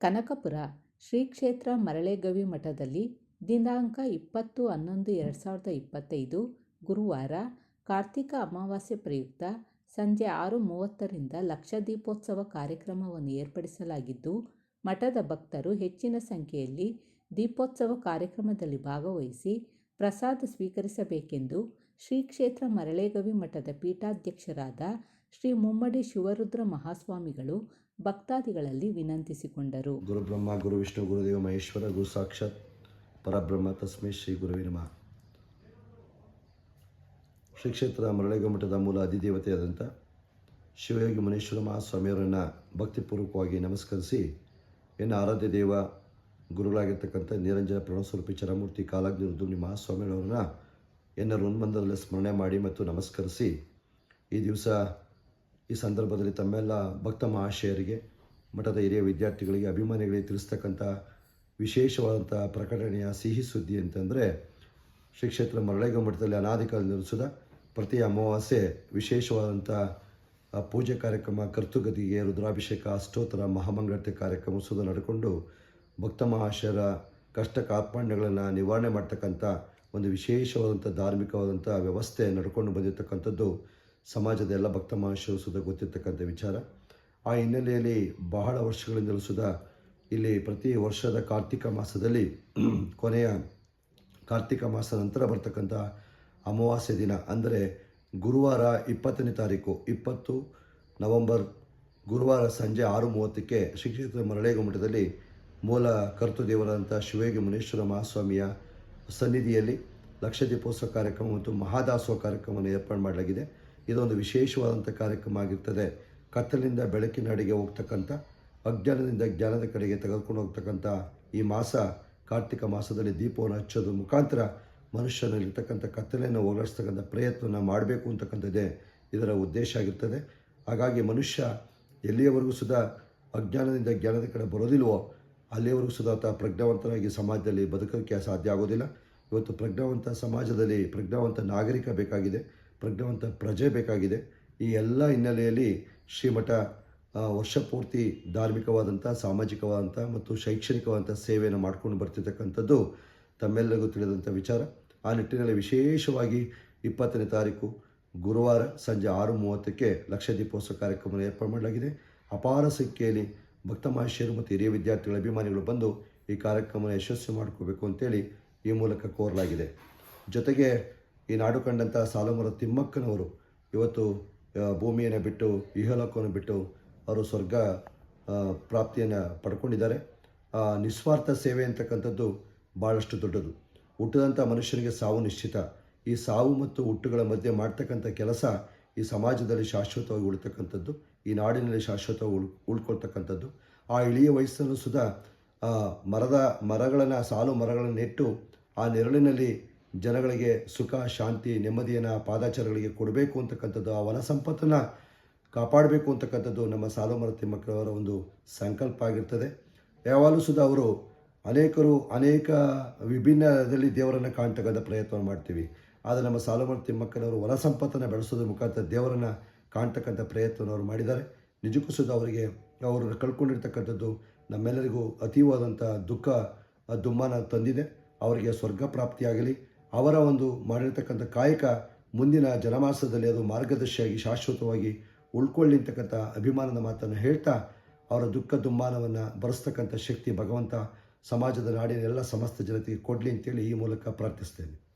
ಕನಕಪುರ, ಶ್ರೀ ಕ್ಷೇತ್ರ ಮರಳೆಗವಿ ಮಠದಲ್ಲಿ ದಿನಾಂಕ ಇಪ್ಪತ್ತು ಹನ್ನೊಂದು ಎರಡು ಸಾವಿರದ ಇಪ್ಪತ್ತೈದು ಗುರುವಾರ ಕಾರ್ತಿಕ ಅಮಾವಾಸ್ಯೆ ಪ್ರಯುಕ್ತ ಸಂಜೆ ಆರು ಮೂವತ್ತರಿಂದ ಲಕ್ಷ ದೀಪೋತ್ಸವ ಕಾರ್ಯಕ್ರಮವನ್ನು ಏರ್ಪಡಿಸಲಾಗಿದ್ದು, ಮಠದ ಭಕ್ತರು ಹೆಚ್ಚಿನ ಸಂಖ್ಯೆಯಲ್ಲಿ ದೀಪೋತ್ಸವ ಕಾರ್ಯಕ್ರಮದಲ್ಲಿ ಭಾಗವಹಿಸಿ ಪ್ರಸಾದ ಸ್ವೀಕರಿಸಬೇಕೆಂದು ಶ್ರೀ ಕ್ಷೇತ್ರ ಮರಳೆಗವಿ ಮಠದ ಪೀಠಾಧ್ಯಕ್ಷರಾದ ಶ್ರೀ ಮುಮ್ಮಡಿ ಶಿವರುದ್ರ ಮಹಾಸ್ವಾಮಿಗಳು ಭಕ್ತಾದಿಗಳಲ್ಲಿ ವಿನಂತಿಸಿಕೊಂಡರು. ಗುರುಬ್ರಹ್ಮ, ಗುರು ವಿಷ್ಣು ಗುರುದೇವ ಮಹೇಶ್ವರ, ಗುರು ಸಾಕ್ಷಾತ್ ಪರಬ್ರಹ್ಮ ತಸ್ಮೈ ಶ್ರೀ ಗುರುವೇ ನಮಃ. ಶ್ರೀ ಕ್ಷೇತ್ರ ಮೂಲ ಮಠದ ಮೂಲ ಅಧಿದೇವತೆಯಾದಂಥ ಶಿವಯೋಗಿ ಮುನೇಶ್ವರ ಮಹಾಸ್ವಾಮಿಯವರನ್ನು ಭಕ್ತಿಪೂರ್ವಕವಾಗಿ ನಮಸ್ಕರಿಸಿ, ಎನ್ನ ಆರಾಧ್ಯ ದೇವ ಗುರುಗಳಾಗಿರ್ತಕ್ಕಂಥ ನಿರಂಜನ ಪ್ರಣಸ್ವರೂಪಿ ಚರಮೂರ್ತಿ ಕಾಲಾಗ್ನಿ ರುದ್ರಿ ಮಹಾಸ್ವಾಮಿಗಳವರನ್ನ ಎನ್ನ ಋನ್ಮಂದರಲ್ಲಿ ಸ್ಮರಣೆ ಮಾಡಿ ಮತ್ತು ನಮಸ್ಕರಿಸಿ, ಈ ದಿವಸ ಈ ಸಂದರ್ಭದಲ್ಲಿ ತಮ್ಮೆಲ್ಲ ಭಕ್ತ ಮಹಾಶಯರಿಗೆ, ಮಠದ ಹಿರಿಯ ವಿದ್ಯಾರ್ಥಿಗಳಿಗೆ ಅಭಿಮಾನಿಗಳಿಗೆ ತಿಳಿಸ್ತಕ್ಕಂಥ ವಿಶೇಷವಾದಂಥ ಪ್ರಕಟಣೆಯ ಸಿಹಿ ಸುದ್ದಿ ಅಂತಂದರೆ, ಶ್ರೀ ಕ್ಷೇತ್ರ ಮರಳೇಗ ಮಠದಲ್ಲಿ ಅನಾದಿ ಪ್ರತಿ ಅಮಾವಾಸ್ಯೆ ವಿಶೇಷವಾದಂಥ ಪೂಜೆ ಕಾರ್ಯಕ್ರಮ, ಕರ್ತುಗತಿಗೆ ರುದ್ರಾಭಿಷೇಕ, ಅಷ್ಟೋತ್ತರ ಮಹಾಮಂಗಳತೆ ಕಾರ್ಯಕ್ರಮ ಸುದ ನಡ್ಕೊಂಡು ಭಕ್ತ ಮಹಾಶಯರ ಕಷ್ಟ ಕಾರ್ಪಣ್ಯಗಳನ್ನು ನಿವಾರಣೆ ಮಾಡ್ತಕ್ಕಂಥ ಒಂದು ವಿಶೇಷವಾದಂಥ ಧಾರ್ಮಿಕವಾದಂಥ ವ್ಯವಸ್ಥೆ ನಡ್ಕೊಂಡು ಬಂದಿರತಕ್ಕಂಥದ್ದು ಸಮಾಜದ ಎಲ್ಲ ಭಕ್ತ ಮಹಾಶಯರು ಸುದ ಗೊತ್ತಿರ್ತಕ್ಕಂಥ ವಿಚಾರ. ಆ ಹಿನ್ನೆಲೆಯಲ್ಲಿ ಬಹಳ ವರ್ಷಗಳಿಂದಲೂ ಸುದಾ ಇಲ್ಲಿ ಪ್ರತಿ ವರ್ಷದ ಕಾರ್ತಿಕ ಮಾಸದಲ್ಲಿ ಕೊನೆಯ ಕಾರ್ತಿಕ ಮಾಸ ನಂತರ ಬರ್ತಕ್ಕಂಥ ಅಮಾವಾಸ್ಯೆ ದಿನ. ಅಂದರೆ ಗುರುವಾರ ಇಪ್ಪತ್ತನೇ ತಾರೀಕು, ಇಪ್ಪತ್ತು ನವಂಬರ್ ಗುರುವಾರ ಸಂಜೆ ಆರು ಮೂವತ್ತಕ್ಕೆ ಶಿಕ್ಷಿತ ಮರಳೇಗ ಮಠದಲ್ಲಿ ಮೂಲ ಕರ್ತೃದೇವರಾದಂಥ ಶಿವಯೋಗಿ ಮುನೇಶ್ವರ ಮಹಾಸ್ವಾಮಿಯ ಸನ್ನಿಧಿಯಲ್ಲಿ ಲಕ್ಷ ದೀಪೋತ್ಸವ ಕಾರ್ಯಕ್ರಮ ಮತ್ತು ಮಹಾದಾಸೋಹ ಕಾರ್ಯಕ್ರಮವನ್ನು ಏರ್ಪಾಡು ಮಾಡಲಾಗಿದೆ. ಇದೊಂದು ವಿಶೇಷವಾದಂಥ ಕಾರ್ಯಕ್ರಮ ಆಗಿರ್ತದೆ. ಕತ್ತಲಿನಿಂದ ಬೆಳಕಿನಡೆಗೆ ಹೋಗ್ತಕ್ಕಂಥ, ಅಜ್ಞಾನದಿಂದ ಜ್ಞಾನದ ಕಡೆಗೆ ತೆಗೆದುಕೊಂಡು ಹೋಗ್ತಕ್ಕಂಥ ಈ ಮಾಸ, ಕಾರ್ತಿಕ ಮಾಸದಲ್ಲಿ ದೀಪವನ್ನು ಹಚ್ಚೋದ್ರ ಮುಖಾಂತರ ಮನುಷ್ಯನಲ್ಲಿರ್ತಕ್ಕಂಥ ಕತ್ತಲೆಯನ್ನು ಹೋಗಲಾಡಿಸ್ತಕ್ಕಂಥ ಪ್ರಯತ್ನವನ್ನು ಮಾಡಬೇಕು ಅಂತಕ್ಕಂಥದ್ದೇ ಇದರ ಉದ್ದೇಶ ಆಗಿರ್ತದೆ. ಹಾಗಾಗಿ ಮನುಷ್ಯ ಎಲ್ಲಿಯವರೆಗೂ ಸುಧಾ ಅಜ್ಞಾನದಿಂದ ಜ್ಞಾನದ ಕಡೆ ಬರೋದಿಲ್ವೋ, ಅಲ್ಲಿಯವರೆಗೂ ಸುಧಾ ಆತ ಪ್ರಜ್ಞಾವಂತನಾಗಿ ಸಮಾಜದಲ್ಲಿ ಬದುಕೋಕ್ಕೆ ಸಾಧ್ಯ ಆಗೋದಿಲ್ಲ. ಇವತ್ತು ಪ್ರಜ್ಞಾವಂತ ಸಮಾಜದಲ್ಲಿ ಪ್ರಜ್ಞಾವಂತ ನಾಗರಿಕ ಬೇಕಾಗಿದೆ. ಪ್ರಜ್ಞಾವಂತ ಪ್ರಜೆ ಬೇಕಾಗಿದೆ. ಈ ಎಲ್ಲ ಹಿನ್ನೆಲೆಯಲ್ಲಿ ಶ್ರೀಮಠ ವರ್ಷಪೂರ್ತಿ ವರ್ಷ ಪೂರ್ತಿ ಧಾರ್ಮಿಕವಾದಂಥ, ಸಾಮಾಜಿಕವಾದಂಥ ಮತ್ತು ಶೈಕ್ಷಣಿಕವಾದಂಥ ಸೇವೆಯನ್ನು ಮಾಡ್ಕೊಂಡು ಬರ್ತಿರ್ತಕ್ಕಂಥದ್ದು ತಮ್ಮೆಲ್ಲರಿಗೂ ತಿಳಿದಂಥ ವಿಚಾರ. ಆ ನಿಟ್ಟಿನಲ್ಲಿ ವಿಶೇಷವಾಗಿ ಇಪ್ಪತ್ತನೇ ತಾರೀಕು ಗುರುವಾರ ಸಂಜೆ ಆರು ಮೂವತ್ತಕ್ಕೆ ಲಕ್ಷ ದೀಪೋತ್ಸವ ಕಾರ್ಯಕ್ರಮವನ್ನು ಏರ್ಪಾಡು ಮಾಡಲಾಗಿದೆ. ಅಪಾರ ಸಂಖ್ಯೆಯಲ್ಲಿ ಭಕ್ತ ಮಹಾಶಯರು ಮತ್ತು ಹಿರಿಯ ವಿದ್ಯಾರ್ಥಿಗಳ ಅಭಿಮಾನಿಗಳು ಬಂದು ಈ ಕಾರ್ಯಕ್ರಮವನ್ನು ಯಶಸ್ವಿ ಮಾಡ್ಕೋಬೇಕು ಅಂತೇಳಿ ಈ ಮೂಲಕ ಕೋರಲಾಗಿದೆ. ಜೊತೆಗೆ ಈ ನಾಡು ಕಂಡಂಥ ಸಾಲುಮರ ತಿಮ್ಮಕ್ಕನವರು ಇವತ್ತು ಭೂಮಿಯನ್ನು ಬಿಟ್ಟು, ಇಹಲೋಕವನ್ನು ಬಿಟ್ಟು ಅವರು ಸ್ವರ್ಗ ಪ್ರಾಪ್ತಿಯನ್ನು ಪಡ್ಕೊಂಡಿದ್ದಾರೆ. ನಿಸ್ವಾರ್ಥ ಸೇವೆ ಅಂತಕ್ಕಂಥದ್ದು ಭಾಳಷ್ಟು ದೊಡ್ಡದು. ಹುಟ್ಟಿದಂಥ ಮನುಷ್ಯನಿಗೆ ಸಾವು ನಿಶ್ಚಿತ. ಈ ಸಾವು ಮತ್ತು ಹುಟ್ಟುಗಳ ಮಧ್ಯೆ ಮಾಡ್ತಕ್ಕಂಥ ಕೆಲಸ ಈ ಸಮಾಜದಲ್ಲಿ ಶಾಶ್ವತವಾಗಿ ಉಳಿತಕ್ಕಂಥದ್ದು, ಈ ನಾಡಿನಲ್ಲಿ ಶಾಶ್ವತವಾಗಿ ಉಳ್, ಉಳ್ಕೊಳ್ತಕ್ಕಂಥದ್ದು. ಆ ಇಳಿಯ ವಯಸ್ಸನ್ನು ಸುದ ಮರದ ಮರಗಳನ್ನು, ಸಾಲು ಮರಗಳನ್ನು ನೆಟ್ಟು ಆ ನೆರಳಿನಲ್ಲಿ ಜನಗಳಿಗೆ ಸುಖ, ಶಾಂತಿ, ನೆಮ್ಮದಿಯನ್ನು, ಪಾದಾಚಾರಗಳಿಗೆ ಕೊಡಬೇಕು ಅಂತಕ್ಕಂಥದ್ದು, ಆ ವನ ಸಂಪತ್ತನ್ನು ಕಾಪಾಡಬೇಕು ಅಂತಕ್ಕಂಥದ್ದು ನಮ್ಮ ಸಾಲುಮರ ತಿಮ್ಮಕ್ಕಳವರ ಒಂದು ಸಂಕಲ್ಪ ಆಗಿರ್ತದೆ. ಯಾವಾಗಲೂ ಸುಧಾ ಅವರು ಅನೇಕರು ಅನೇಕ ವಿಭಿನ್ನದಲ್ಲಿ ದೇವರನ್ನು ಕಾಣ್ತಕ್ಕಂಥ ಪ್ರಯತ್ನ ಮಾಡ್ತೀವಿ. ಆದರೆ ನಮ್ಮ ಸಾಲುಮರ ತಿಮ್ಮಕ್ಕನವರು ವನ ಸಂಪತ್ತನ್ನು ಬೆಳೆಸೋದ್ರ ಮುಖಾಂತರ ದೇವರನ್ನು ಕಾಣ್ತಕ್ಕಂಥ ಪ್ರಯತ್ನವನ್ನು ಅವರು ಮಾಡಿದ್ದಾರೆ. ನಿಜಕ್ಕೂ ಸುಧಾ ಅವರಿಗೆ ಅವರು ಕಳ್ಕೊಂಡಿರ್ತಕ್ಕಂಥದ್ದು ನಮ್ಮೆಲ್ಲರಿಗೂ ಅತೀವಾದಂಥ ದುಃಖ ದುಮ್ಮಾನ ತಂದಿದೆ. ಅವರಿಗೆ ಸ್ವರ್ಗ ಪ್ರಾಪ್ತಿಯಾಗಲಿ. ಅವರ ಒಂದು ಮಾಡಿರ್ತಕ್ಕಂಥ ಕಾಯಕ ಮುಂದಿನ ಜನಮಾಸದಲ್ಲಿ ಅದು ಮಾರ್ಗದರ್ಶಿಯಾಗಿ ಶಾಶ್ವತವಾಗಿ ಉಳ್ಕೊಳ್ಳಿ ಅಂತಕ್ಕಂಥ ಅಭಿಮಾನದ ಮಾತನ್ನು ಹೇಳ್ತಾ ಅವರ ದುಃಖ ದುಮ್ಮಾನವನ್ನು ಬರೆಸ್ತಕ್ಕಂಥ ಶಕ್ತಿ ಭಗವಂತ ಸಮಾಜದ ನಾಡಿನ ಎಲ್ಲ ಸಮಸ್ತ ಜನತೆಗೆ ಕೊಡಲಿ ಅಂತೇಳಿ ಈ ಮೂಲಕ ಪ್ರಾರ್ಥಿಸ್ತೇನೆ.